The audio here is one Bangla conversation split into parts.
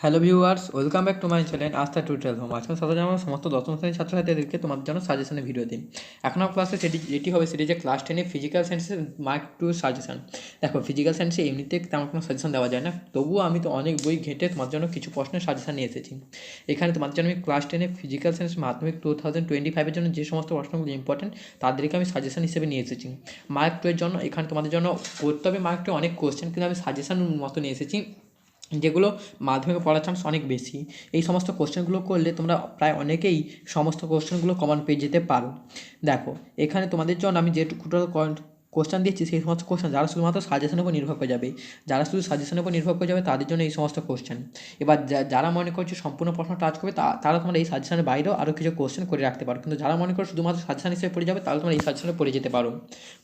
Hello viewers, welcome back to my channel Astha tutorial home আজকে সাথে আমার সমস্ত দশম শ্রেণির ছাত্রছাত্রীদেরকে তোমার জন্য সাজেশনের ভিডিও দিই এখন ক্লাসে সেটি যেটি হবে সেটি যে ক্লাস টেনে ফিজিক্যাল সায়েন্সের মার্ক টু সাজেশন দেখো ফিজিক্যাল সায়েন্সে এমনিতে তেমন কোনো সাজেশন দেওয়া যায় না। তবুও আমি তো অনেক বই ঘেঁটে তোমার জন্য কিছু প্রশ্নের সাজেশন নিয়ে এসেছি। এখানে তোমার জন্য আমি ক্লাস টেনে physical science Madhyamik two thousand twenty ফাইভের জন্য যে সমস্ত প্রশ্নগুলো ইম্পর্টেন্ট তাদেরকে আমি সাজেশন হিসেবে নিয়ে এসেছি। মার্ক টু এর জন্য এখানে তোমাদের জন্য করতে হবে মার্ক টু অনেক কোশ্চেন কিন্তু আমি সাজেশন মতো নিয়ে এসেছি। যেগুলো মাধ্যমিকে পড়ার চান্স অনেক বেশি। এই সমস্ত কোশ্চেনগুলো করলে তোমরা প্রায় অনেকেই সমস্ত কোশ্চেনগুলো কমন পেয়ে যেতে পারো। দেখো, এখানে তোমাদের জন্য আমি যেটুকুটা কোশ্চেন দিচ্ছি, সেই সমস্ত কোশ্চেন যারা শুধুমাত্র সাজেশনের উপর নির্ভর করে যাবে, যারা শুধু সাজেশনের উপর নির্ভর করে যাবে, তাদের জন্য এই সমস্ত কোশ্চেন এবার যারা মনে করছে সম্পূর্ণ প্রশ্ন টাচ করবে তারা তোমরা এই সাজেশনের বাইরেও আরও কিছু কোশ্চেন করে রাখতে পারো। কিন্তু যারা মনে করো শুধুমাত্র সাজেশন হিসেবে পড়ে যাবে তাহলে তোমরা এই সাজেশনে পড়ে যেতে পারো।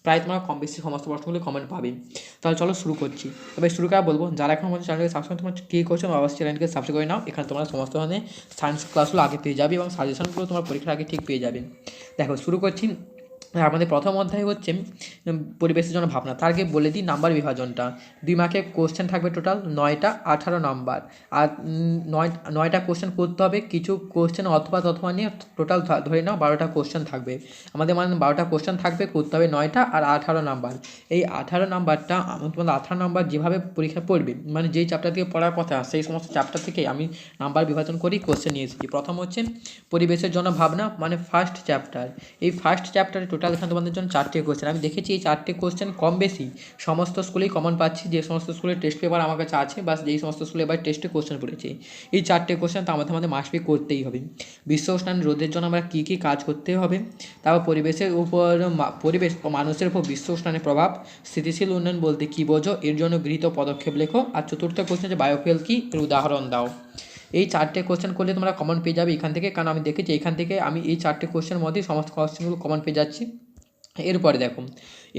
প্রায় তোমরা কম বেশি সমস্ত প্রশ্নগুলো কমেন্ট পাবে। তাহলে চলো শুরু করছি। তবে শুরু করা বলব, যারা এখন আমাদের চ্যানেলকে সাবস্ক্রাইব তোমার কী করছ অবশ্যই চ্যানেলকে সাবস্ক্রাইব করে নাও। এখানে তোমরা সমস্ত ধরনের সায়েন্স ক্লাসগুলো আগে পেয়ে যাবে এবং সাজেশনগুলো তোমার পরীক্ষার আগে ঠিক পেয়ে যাবে। দেখো, শুরু করছি। আমাদের প্রথম অধ্যায় হচ্ছে পরিবেশের জন্য ভাবনা। তার আগে বলে দিই নাম্বার বিভাজনটা। দুই মার্কে কোশ্চেন থাকবে টোটাল নয়টা আঠারো নাম্বার আর নয়, নয়টা কোশ্চেন করতে হবে, কিছু কোশ্চেন অথবা অথবা নিয়ে টোটাল ধরে নাও বারোটা কোশ্চেন থাকবে। আমাদের মানে বারোটা কোশ্চেন থাকবে, করতে হবে নয়টা আর আঠারো নাম্বার এই আঠারো নাম্বারটা তোমাদের আঠারো নাম্বার যেভাবে পরীক্ষা পড়বে মানে যেই চ্যাপ্টার থেকে পড়ার কথা, সেই সমস্ত চ্যাপ্টার থেকে আমি নাম্বার বিভাজন করেই কোশ্চেন নিয়ে এসেছি। প্রথম হচ্ছে, পরিবেশের জন্য ভাবনা মানে ফার্স্ট চ্যাপ্টার এই ফার্স্ট চ্যাপ্টারে টোটাল এখানে তোমাদের জন্য চারটে কোশ্চেন আমি দেখেছি এই চারটে কোশ্চেন কম বেশি সমস্ত স্কুলেই কমন পাচ্ছি, যে সমস্ত স্কুলের টেস্ট পেপার আমার কাছে আছে বা যেই সমস্ত স্কুলে এবার টেস্টে কোশ্চেন পড়েছে। এই চারটে কোশ্চেন তো আমাদের আমাদের মাসবি করতেই হবে। বিশ্ব উষ্ণায়ন রোধের জন্য আমরা কী কী কাজ করতে হবে? তারপর পরিবেশের উপর পরিবেশ ও মানুষের উপর বিশ্ব উষ্ণায়নের প্রভাব, স্থিতিশীল উন্নয়ন বলতে কী বোঝো? এর জন্য গৃহীত পদক্ষেপ লেখো। আর চতুর্থ কোশ্চেন যে বায়োফুয়েল কী? এর উদাহরণ দাও। এই চারটে কোশ্চেন করলে তোমরা কমন পেয়ে যাবে এখান থেকে। কারণ আমি দেখেছি এখান থেকে আমি এই চারটে কোশ্চেনের মধ্যেই সমস্ত কোশ্চেনগুলো কমন পেয়ে যাচ্ছি। এরপরে দেখো,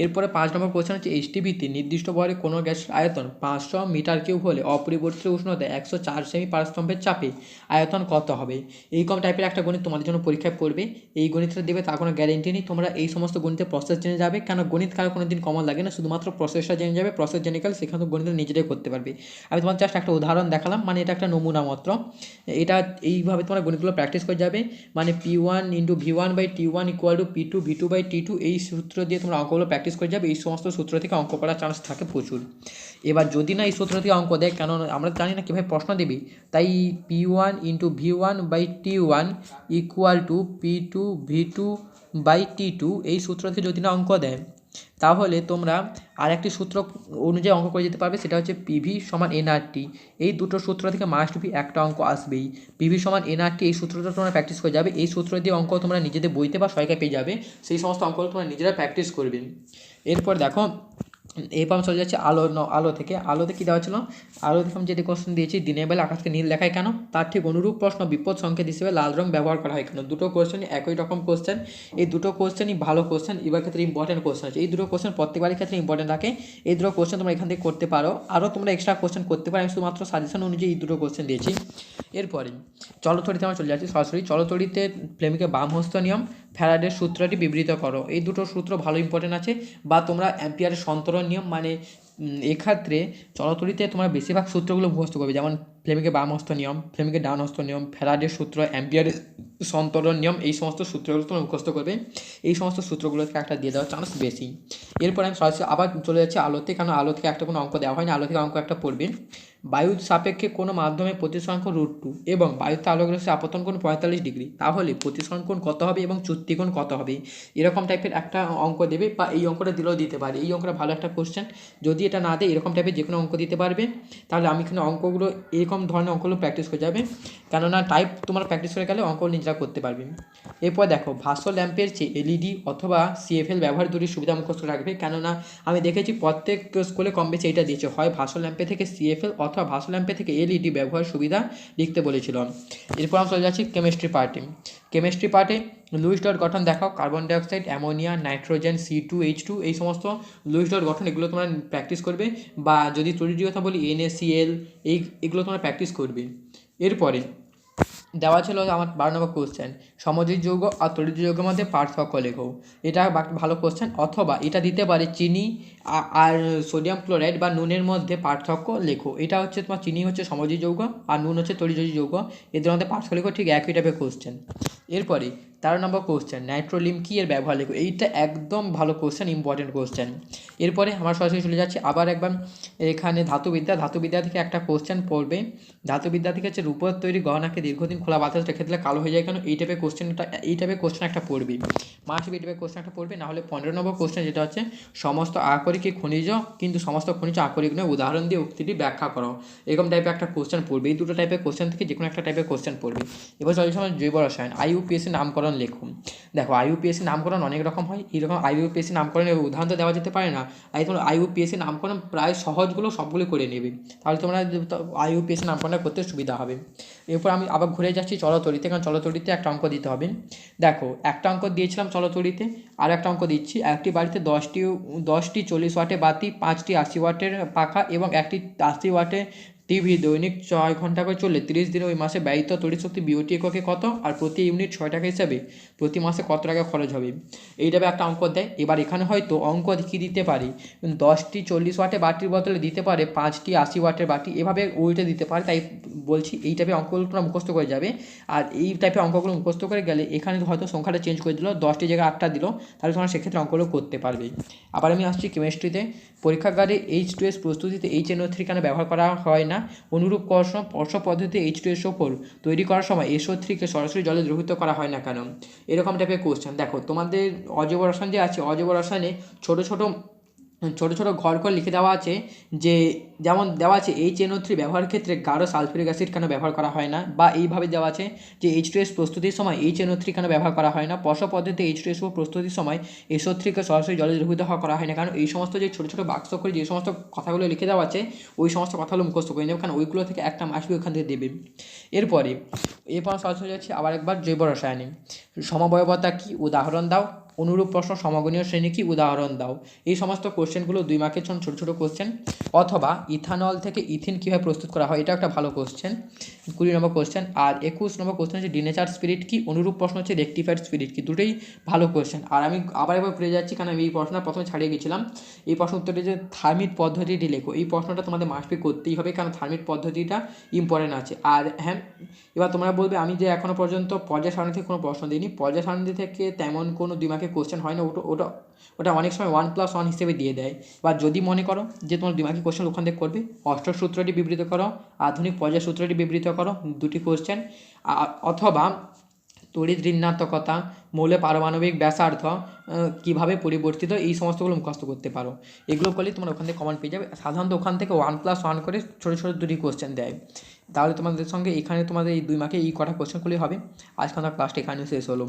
এরপরে পাঁচ নম্বর কোশ্চেন হচ্ছে এইচটিভিতে নির্দিষ্ট ভরে কোনো গ্যাসের আয়তন পাঁচশো মিটার কিউব হলে অপরিবর্তিত উষ্ণতা একশো চার সেমি পারস্তম্ভের চাপে আয়তন কত হবে? এই কম টাইপের একটা গণিত তোমাদের জন্য পরীক্ষায় পড়বে এই গণিতটা দেবে তার কোনো গ্যারেন্টি নেই। তোমরা এই সমস্ত গণিতের প্রসেস জেনে যাবে। কেন গণিত কারও কোনো দিন কমন লাগে না? শুধুমাত্র প্রসেসটা জেনে যাবে। প্রসেস জেনে গেলে সেখানে তো গণিত নিজেরাই করতে পারবে। আমি তোমার জাস্ট একটা উদাহরণ দেখালাম। মানে এটা একটা নমুনা মাত্র। এটা এইভাবে তোমরা গণিতগুলো প্র্যাকটিস করে যাবে। মানে P one into V one by T one equal to P two V two by T two এই সূত্র দিয়ে তোমরা অঙ্কগুলো প্র্যাকটিস করে যাবে, এই সমস্ত সূত্র থেকে অঙ্ক করার চান্স থাকে প্রচুর। এবার যদি না এই সূত্র থেকে অঙ্ক দেয়, কেন আমরা জানি না, কীভাবে প্রশ্ন দেবি? তাই P one into V one by T one equal to P two V two by T two এই সূত্র থেকে যদি না অঙ্ক দেয় তাহলে তোমরা আরেকটি সূত্র অনুযায়ী অঙ্ক করে যেতে পারবে, সেটা হচ্ছে পিভি সমান এনআরটি এই দুটো সূত্র থেকে মাস্ট বি একটা অঙ্ক আসবেই। পিভি সমান এনআরটি এই সূত্রটা তোমরা প্র্যাকটিস করে যাবে। এই সূত্র দিয়ে অঙ্ক তোমরা নিজেদের বইতে বা সহায়িকা পেয়ে যাবে। সেই সমস্ত অঙ্কগুলো তোমরা নিজেরা প্র্যাকটিস করবে। এরপর দেখো এরপর চলে যাচ্ছে আলো আলো থেকে। আলোতে কী দেওয়া ছিল আলো থেকে আমি যেটি কোশ্চেন দিয়েছি, দিনের বেলা আকাশকে নীল দেখায় কেন? তার ঠিক অনুরূপ প্রশ্ন বিপদ সংকেত হিসেবে লাল রং ব্যবহার করা হয় কেন? দুটো কোশ্চেনই একই রকম কোশ্চেন এই দুটো কোশ্চেনই ভালো কোশ্চেন এবার ক্ষেত্রে ইম্পর্টেন্ট কোশ্চেন আছে। এই দুটো কোশ্চেন প্রত্যেকবারের ক্ষেত্রে ইম্পর্টেন্ট থাকে। এই দুটো কোশ্চেন তোমরা এখান থেকে করতে পারো। আরও তোমরা এক্সট্রা কোশ্চেন করতে পারো। আমি শুধুমাত্র সাজেশন অনুযায়ী এই দুটো কোশ্চেন দিয়েছি। এরপরে, চলতড়িতে আমরা চলে যাচ্ছি সরাসরি। চলতড়িতে প্রেমিকের বাম হস্ত নিয়ম, ফ্যারাডের সূত্রটি বিবৃত করো। এই দুটো সূত্র ভালো ইম্পর্টেন্ট আছে। বা তোমরা অ্যাম্পিয়ারের সন্তরণ নিয়ম মানে এক্ষেত্রে চলতরিতে তোমরা বেশিরভাগ সূত্রগুলো মুখস্থ করবে। যেমন ফ্লেমিকের বাম হস্ত নিয়ম ফ্লেমিকের ডান হস্ত নিয়ম ফ্যারাডের সূত্র অ্যাম্পিয়ারের সন্তরণ নিয়ম, এই সমস্ত সূত্রগুলো তোমরা মুখস্থ করবে। এই সমস্ত সূত্রগুলোকে একটা দিয়ে দেওয়ার চান্স বেশি। এরপর আমি সরাসরি আবার চলে যাচ্ছি আলোতে কারণ আলো থেকে একটা কোনো অঙ্ক দেওয়া হয়নি আলো থেকে অঙ্ক একটা পড়বে বায়ুর সাপেক্ষে কোনো মাধ্যমে প্রতিসংখ্য রুট টু এবং বায়ুতে আলোগ্রসে আপতন কোণ পঁয়তাল্লিশ ডিগ্রি। তাহলে প্রতিসরণ প্রতিসংখ্যণ কত হবে এবং চুক্তিকোণ কত হবে? এরকম টাইপের একটা অঙ্ক দেবে বা এই অঙ্কটা দিলেও দিতে পারে। এই অঙ্কটা ভালো একটা কোশ্চেন যদি এটা না দেয়, এরকম টাইপের যে কোনো অঙ্ক দিতে পারবে। তাহলে আমি এখানে অঙ্কগুলো এরকম ধরনের অঙ্কগুলো প্র্যাকটিস করে যাবে কেননা টাইপ তোমার প্র্যাকটিস করে গেলে অঙ্ক নিজেরা করতে পারবে। এরপর দেখো ভাস্য ল্যাম্পের চেয়ে এলইডি অথবা সিএফএল ব্যবহার দুটি সুবিধা মুখস্থ রাখবে। কেননা আমি দেখেছি প্রত্যেক স্কুলে কম বেশি এটা দিয়েছে। হয় ভাস্য ল্যাম্পে থেকে সিএফএল অথবা ভাস্য ল্যাম্পে থেকে এলইডি ব্যবহার সুবিধা লিখতে বলেছিল। এরপর আমি চলে যাচ্ছি কেমিস্ট্রি পার্টে কেমিস্ট্রি পার্টে লুইস ডট গঠন দেখাও। Carbon dioxide ammonia nitrogen C two H two এই সমস্ত লুইস ডট গঠন এগুলো তোমরা প্র্যাকটিস করবে বা যদি তরিটির কথা বলি এনএসিএল এই, এগুলো তোমরা প্র্যাকটিস করবে। এরপরে দেওয়া ছিল আমার বারো নম্বর কোশ্চেন সমযোজী যৌগ আর তড়িৎ যৌগের মধ্যে পার্থক্য লেখো। এটা ভালো কোশ্চেন অথবা এটা দিতে পারে চিনি আর সোডিয়াম ক্লোরাইড বা নুনের মধ্যে পার্থক্য লেখো। এটা হচ্ছে তোমার চিনি হচ্ছে সমযোজী যৌগ আর নুন হচ্ছে তরিত যৌগ। এদের মধ্যে পার্থক্য লেখো, ঠিক একই টাইপের কোশ্চেন এরপরে তেরো নম্বর কোশ্চেন নাইট্রোলিম কি এর ব্যবহার লেখো? এইটা একদম ভালো কোশ্চেন ইম্পর্টেন্ট কোশ্চেন এরপরে আমরা সরাসরি চলে যাচ্ছি, আবার একবার এখানে ধাতুবিদ্যা ধাতুবিদ্যা থেকে একটা কোশ্চেন পড়বে। ধাতুবিদ্যা থেকে হচ্ছে রূপর তৈরি গহনাকে দীর্ঘদিন খোলা বাতাস রেখে দিলে কালো হয়ে যায় কেন? এই টাইপের কোশ্চেনটা এই টাইপের কোশ্চেন একটা পড়বি। মাস এই টাইপের কোশ্চেন একটা পড়বে, নাহলে পনেরো নম্বর কোশ্চেন যেটা হচ্ছে, সমস্ত আকরিক খনিজ কিন্তু সমস্ত খনিজ আকরিক নয়, উদাহরণ দিয়ে উক্তিটি ব্যাখ্যা করো। এরকম টাইপের একটা কোশ্চেন পড়বে, এই দুটো টাইপের কোশ্চেন থেকে যে কোনো একটা টাইপের কোশ্চেন পড়বে। এবার চলে জৈব রসায়ন আইইউপিএসসি নামকরণ লেখুন। দেখো আইইউপিএসসি নামকরণ অনেক রকম হয় এইরকম আইইউপিএসসি নামকরণের উদাহরণ তো দেওয়া যেতে পারে না। আই তোমার আইইউপিএসসি নামকরণ প্রায় সহজগুলো সবগুলো করে নেবে। তাহলে তোমরা আইইউপিএসসি নামকরণটা করতে সুবিধা হবে। এরপর আমি আবার ঘুরে যাচ্ছি চলতরিতে কারণ চলতরিতে একটা অঙ্ক দিতে হবে। দেখো, একটা অঙ্ক দিয়েছিলাম চলতরিতে আর একটা অঙ্ক দিচ্ছি। একটি বাড়িতে দশটি দশটি চল্লিশ ওয়াটে বাতি, পাঁচটি আশি ওয়াটের পাখা এবং একটি আশি ওয়াটে টিভি, দৈনিক ছয় ঘণ্টা করে চললে তিরিশ দিনে ওই মাসে ব্যয়িত তড়িৎ শক্তি বিওটি এককে কত আর প্রতি ইউনিট ছয় টাকা হিসাবে প্রতি মাসে কত টাকা খরচ হবে? এইটাবে একটা অঙ্ক দেয়। এবার এখানে হয়তো অঙ্ক কী দিতে পারি? দশটি চল্লিশ ওয়াটের বাটির বদলে দিতে পারে, পাঁচটি আশি ওয়াটের বাটি। এভাবে ওইটা দিতে পারে, তাই বলছি এই টাইপের অঙ্কগুলো তোমরা মুখস্থ করে যাবে। আর এই টাইপের অঙ্কগুলো মুখস্থ করে গেলে এখানে হয়তো সংখ্যাটা চেঞ্জ করে দিল, দশটি জায়গায় আটটা দিল, তাহলে তোমরা সেক্ষেত্রে অঙ্কগুলো করতে পারবে। আবার আমি আসছি কেমিস্ট্রিতে পরীক্ষাগারে এইচ টু এস প্রস্তুতিতে এইচ এন ও থ্রি কেন ব্যবহার করা হয় না? অনুরূপ কর্ষণ স্পর্শ পদ্ধতিতে এইচ টু এস ফোর তৈরি করার সময় এসও থ্রিকে সরাসরি জলে দ্রবীভূত করা হয় না কেন? এরকম টাইপের কোশ্চেন দেখো, তোমাদের অজৈব রসায়ন যে আছে অজৈব রসায়নে ছোটো ছোটো ছোটো ছোটো ঘর করে লিখে দেওয়া আছে যে, যেমন দেওয়া আছে এইচ এন ও থ্রি ব্যবহারের ক্ষেত্রে গাঢ় সালফিউরিক অ্যাসিড কেন ব্যবহার করা হয় না? বা এইভাবে দেওয়া আছে যে এইচ টু এস প্রস্তুতির সময় এইচ এন ও থ্রি কেন ব্যবহার করা হয় না? পশ পদ্ধতিতে এইচ টু এস প্রস্তুতির সময় এসও থ্রিকে সরাসরি জলে দ্রবীভূত করা হয় না। কারণ এই সমস্ত যে ছোটো ছোটো বাক্স করে যে সমস্ত কথাগুলো লিখে দেওয়া আছে, ওই সমস্ত কথাগুলো মুখস্থ করে নেবে। কারণ ওইগুলো থেকে একটা আসবে ওখান থেকে দেবে। এরপরে, এরপর সরাসরি যাচ্ছে আবার একবার জৈব রসায়নে। সমবয়বতা কি? উদাহরণ দাও। অনুরূপ প্রশ্ন সমগণীয় শ্রেণি কি? উদাহরণ দাও। এই সমস্ত কোশ্চেনগুলো দুই মার্কের জন্য ছোটো ছোটো কোশ্চেন। অথবা ইথানল থেকে ইথিন কীভাবে প্রস্তুত করা হয় এটা একটা ভালো কোশ্চেন। কুড়ি নম্বর কোশ্চেন। আর একুশ নম্বর কোশ্চেন হচ্ছে ডিনেচার স্পিরিট কি? অনুরূপ প্রশ্ন হচ্ছে রেক্টিফাইড স্পিরিট কি? দুটোই ভালো কোশ্চেন। আর আমি আবার একবার ফিরে যাচ্ছি, কারণ আমি এই প্রশ্নটা প্রথমে ছাড়িয়ে গেছিলাম। এই প্রশ্ন উত্তরটি যে থার্মিট পদ্ধতিটি লেখো, এই প্রশ্নটা তোমাদের মাস্টবি করতেই হবে, কারণ থার্মিট পদ্ধতিটা ইম্পর্টেন্ট আছে। আর হ্যাঁ এবার তোমরা বলবে, আমি যে এখনও পর্যন্ত পর্যায় সারণী থেকে কোনো প্রশ্ন দিইনি। পর্যায় সারণী থেকে তেমন কোনো দুই মার্কের কোশ্চেন হয় না, ওটা ওটা ওটা অনেক সময় ওয়ান প্লাস ওয়ান হিসেবে দিয়ে দেয়। বা যদি মনে করো যে তোমার দুই মার্কের কোশ্চেন ওখান থেকে করবে অষ্ট সূত্রটি বিবৃত করো, আধুনিক পর্যায় সূত্রটি বিবৃত করো, দুটি কোশ্চেন অথবা তড়িৎ ঋণাত্মকতা, মৌলে পারমাণবিক ব্যাসার্ধ কীভাবে পরিবর্তিত, এই সমস্তগুলো মুখস্থ করতে পারো। এগুলো করলে তোমরা ওখান থেকে কমন পেয়ে যাবে। সাধারণত ওখান থেকে ওয়ান প্লাস ওয়ান করে ছোটো ছোটো দুটি কোশ্চেন দেয়। তাহলে তোমাদের সঙ্গে এখানে তোমাদের এই দুই মাকে এই কটা কোশ্চেনগুলি হবে। আজকে আমার ক্লাসটা এখানে শেষ হলো।